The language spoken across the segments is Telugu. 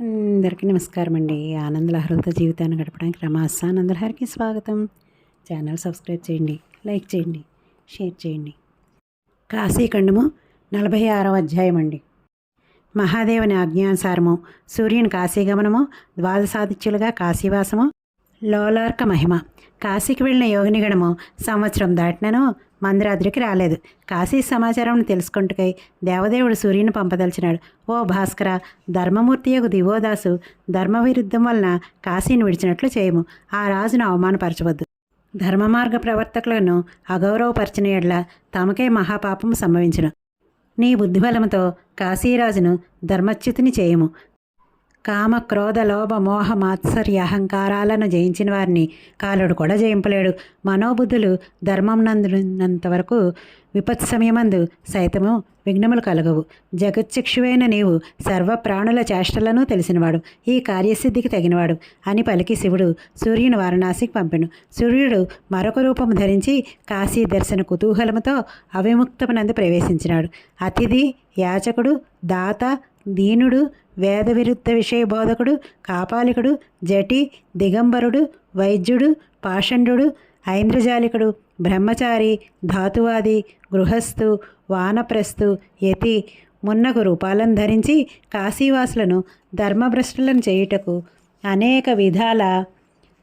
అందరికీ నమస్కారం అండి ఆనందలహరులతో జీవితాన్ని గడపడానికి రమాస్ ఆనందలహరికి స్వాగతం. ఛానల్ సబ్స్క్రైబ్ చేయండి లైక్ చేయండి షేర్ చేయండి. కాశీఖండము నలభై ఆరవ అధ్యాయం అండి మహాదేవుని ఆజ్ఞానుసారము సూర్యుని కాశీగమనము ద్వాదశాదిత్యులుగా కాశీవాసము లోలార్క మహిమ. కాశీకి వెళ్ళిన యోగినిగణము సంవత్సరం దాటినను మందిరాద్రికి రాలేదు. కాశీ సమాచారం తెలుసుకుంటుకై దేవదేవుడు సూర్యుని పంపదలిచినాడు. ఓ భాస్కర ధర్మమూర్తి యొక్క దివోదాసు ధర్మ విరుద్ధం వలన కాశీని విడిచినట్లు చేయము. ఆ రాజును అవమానపరచవద్దు. ధర్మ మార్గ ప్రవర్తకులను అగౌరవపరిచిన ఎడ్ల తమకే మహాపాపం సంభవించును. నీ బుద్ధిబలముతో కాశీరాజును ధర్మచ్యుతిని చేయము. కామ క్రోధ లోభ మోహ మాత్సర్య అహంకారాలను జయించిన వారిని కాలుడు కూడా జయింపలేడు. మనోబుద్ధులు ధర్మం నందునంత వరకు విపత్ సమయమందు సైతము విఘ్నములు కలగవు. జగచ్చక్షువైన నీవు సర్వ ప్రాణుల చేష్టలను తెలిసినవాడు. ఈ కార్యసిద్ధికి తగినవాడు అని పలికి శివుడు సూర్యుని వారణాసికి పంపెను. సూర్యుడు మరొక రూపం ధరించి కాశీ దర్శన కుతూహలముతో అవిముక్తమునందు ప్రవేశించినాడు. అతిథి యాచకుడు దాత దీనుడు వేదవిరుద్ధ విషయ బోధకుడు కాపాలికుడు జటి దిగంబరుడు వైద్యుడు పాషండు ఐంద్రజాలికుడు బ్రహ్మచారి ధాతువాది గృహస్థు వానప్రస్థు యతి మున్నగు రూపాలను ధరించి కాశీవాసులను ధర్మభ్రష్టులను చేయుటకు అనేక విధాల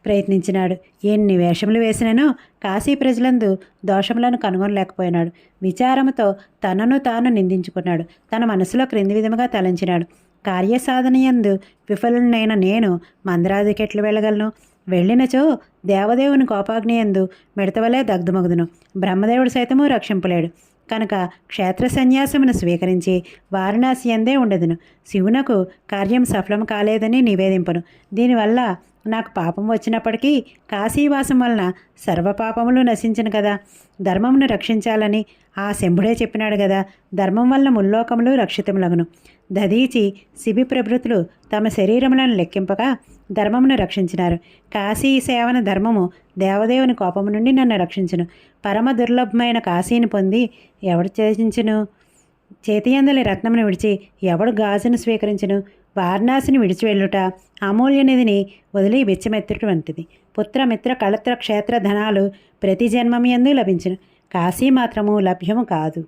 ప్రయత్నించినాడు. ఎన్ని వేషములు వేసిననో కాశీ ప్రజలందు దోషములను కనుగొనలేకపోయినాడు. విచారముతో తనను తాను నిందించుకున్నాడు. తన మనసులో క్రింది విధముగా తలంచినాడు. కార్యసాధనయందు విఫలునైన నేను మందరాదికెట్లు వెళ్ళగలను. వెళ్ళినచో దేవదేవుని కోపాగ్నియందు మిడతవలే దగ్ధమగుదును. బ్రహ్మదేవుడు సైతము రక్షింపలేడు. కనుక క్షేత్ర సన్యాసమును స్వీకరించి వారణాసి అందే ఉండదును. శివునకు కార్యం సఫలం కాలేదని నివేదింపను. దీనివల్ల నాకు పాపం వచ్చినప్పటికీ కాశీవాసం వలన సర్వపాపములు నశించను కదా. ధర్మమును రక్షించాలని ఆ శంభుడే చెప్పినాడు కదా. ధర్మం వలన ముల్లోకములు రక్షితములగును. దదీచి శిబి ప్రభృతులు తమ శరీరములను లెక్కింపగా ధర్మమును రక్షించినారు. కాశీ సేవన ధర్మము దేవదేవుని కోపము నుండి నన్ను రక్షించును. పరమ దుర్లభమైన కాశీని పొంది ఎవడు చేసించును చేతియందలి రత్నమును విడిచి ఎవడు గాజును స్వీకరించును? వారణాసిని విడిచి వెళ్ళుట అమూల్యనిధిని వదిలి వెచ్చమెత్తుట వంటిది. పుత్రమిత్ర కళత్ర క్షేత్ర ధనాలు ప్రతి జన్మమియందు లభించను. కాశీ మాత్రము లభ్యము కాదు.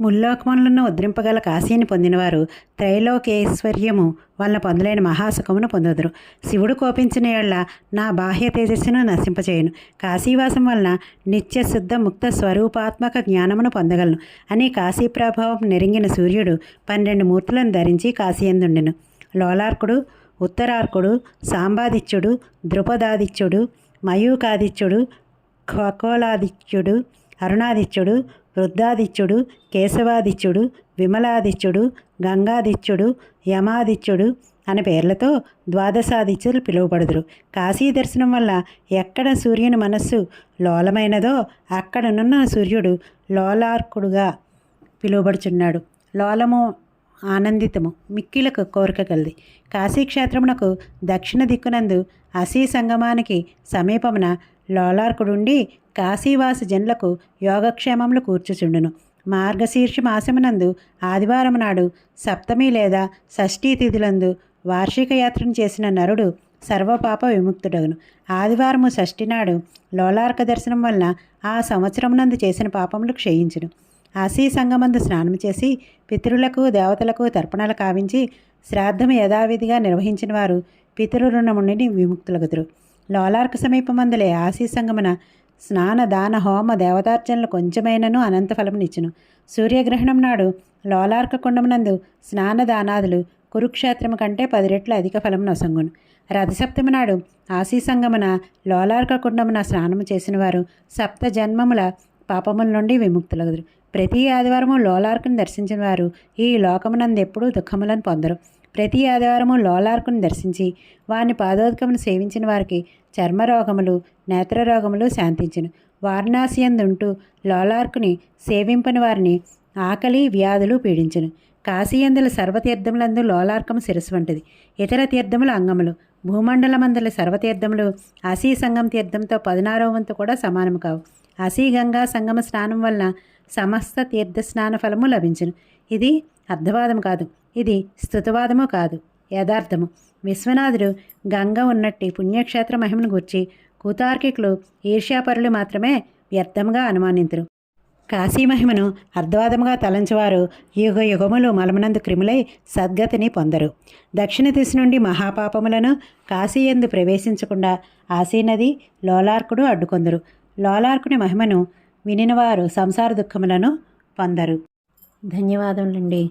ముల్లోకములను ఉద్రింపగల కాశీని పొందినవారు త్రైలోకేశ్వర్యము వల్ల పొందలేని మహాసుఖమును పొందుదురు. శివుడు కోపించిన ఏళ్ళ నా బాహ్య తేజస్సును నశింపచేయను. కాశీవాసం వలన నిత్య శుద్ధ ముక్త స్వరూపాత్మక జ్ఞానమును పొందగలను. అని కాశీ ప్రభావం నెరింగిన సూర్యుడు పన్నెండు మూర్తులను ధరించి కాశీయందుండెను లోలార్కుడు ఉత్తరార్కుడు సాంబాదిత్యుడు ద్రుపదాదిత్యుడు మయూకాదిత్యుడు ఖగోళాదిత్యుడు అరుణాదిత్యుడు వృద్ధాదిత్యుడు కేశవాదిత్యుడు విమలాదిత్యుడు గంగాదిత్యుడు యమాదిత్యుడు అనే పేర్లతో ద్వాదశాదిత్యులు పిలువబడుదురు. కాశీ దర్శనం వల్ల ఎక్కడ సూర్యుని మనస్సు లోలమైనదో అక్కడనున్న సూర్యుడు లోలార్కుడుగా పిలువబడుచున్నాడు. లోలము ఆనందితము మిక్కిలకు కోరిక కలిది. కాశీక్షేత్రమునకు దక్షిణ దిక్కునందు అసీ సంగమానికి సమీపమున లోలార్కుడుండి కాశీవాస జనులకు యోగక్షేమములు కూర్చుచుండును. మార్గశీర్ష మాసమునందు ఆదివారం నాడు సప్తమి లేదా షష్ఠీ తిథులందు వార్షిక యాత్రను చేసిన నరుడు సర్వపాప విముక్తుడగును. ఆదివారము షష్ఠి నాడు లోలార్క దర్శనం వలన ఆ సంవత్సరమునందు చేసిన పాపములు క్షయించును. ఆశీ సంగమందు స్నానం చేసి పితరులకు దేవతలకు తర్పణాలు కావించి శ్రాద్ధం యథావిధిగా నిర్వహించిన వారు పితృ నుండి విముక్తులగుదురు. లోలార్కు సమీపమందులే ఆశీ సంగమన స్నాన దాన హోమ దేవతార్చనలు కొంచెమైనను అనంత ఫలమునిచ్చును. సూర్యగ్రహణం నాడు లోలార్క కుండమునందు స్నాన దానాదులు కురుక్షేత్రము కంటే పది రెట్లు అధిక ఫలమును నొసంగును రథసప్తమి నాడు ఆశీ సంగమన లోలార్క కుండమున స్నానము చేసిన వారు సప్త జన్మముల పాపముల నుండి విముక్తులగుదురు. ప్రతి ఆదివారము లోలార్కుని దర్శించిన వారు ఈ లోకమునందు ఎప్పుడూ దుఃఖములను పొందరు. ప్రతి ఆదివారము లోలార్కుని దర్శించి వారిని పాదోదకమును సేవించిన వారికి చర్మరోగములు నేత్రరోగములు శాంతించును. వారణాసియందుంటూ లోలార్కుని సేవింపని వారిని ఆకలి వ్యాధులు పీడించును. కాశీయందుల సర్వతీర్థములందు లోలార్కము శిరస్సు వంటిది. ఇతర తీర్థములు అంగములు భూమండలమందుల సర్వతీర్థములు అసీ సంగం తీర్థంతో పదినారో వంతు కూడా సమానము కావు. అసీ గంగా సంగమ స్నానం వలన సమస్త తీర్థ స్నాన ఫలము లభించును. ఇది అర్థవాదం కాదు ఇది స్థుతవాదము కాదు యథార్థము. విశ్వనాథుడు గంగ ఉన్నట్టి పుణ్యక్షేత్ర మహిమను గుర్చి కూతార్కికులు ఈర్ష్యాపరులు మాత్రమే వ్యర్థముగా అనుమానింతురు. కాశీ మహిమను అర్ధవాదముగా తలంచువారు యుగ యుగములు మలమనందు క్రిములై సద్గతిని పొందరు. దక్షిణ దిశ నుండి మహాపాపములను కాశీ ఎందు ప్రవేశించకుండా ఆసీనది లోలార్కుడు అడ్డుకొందరు. లోలార్కుని మహిమను వినినవారు సంసార దుఃఖములను పొందరు. ధన్యవాదములండి.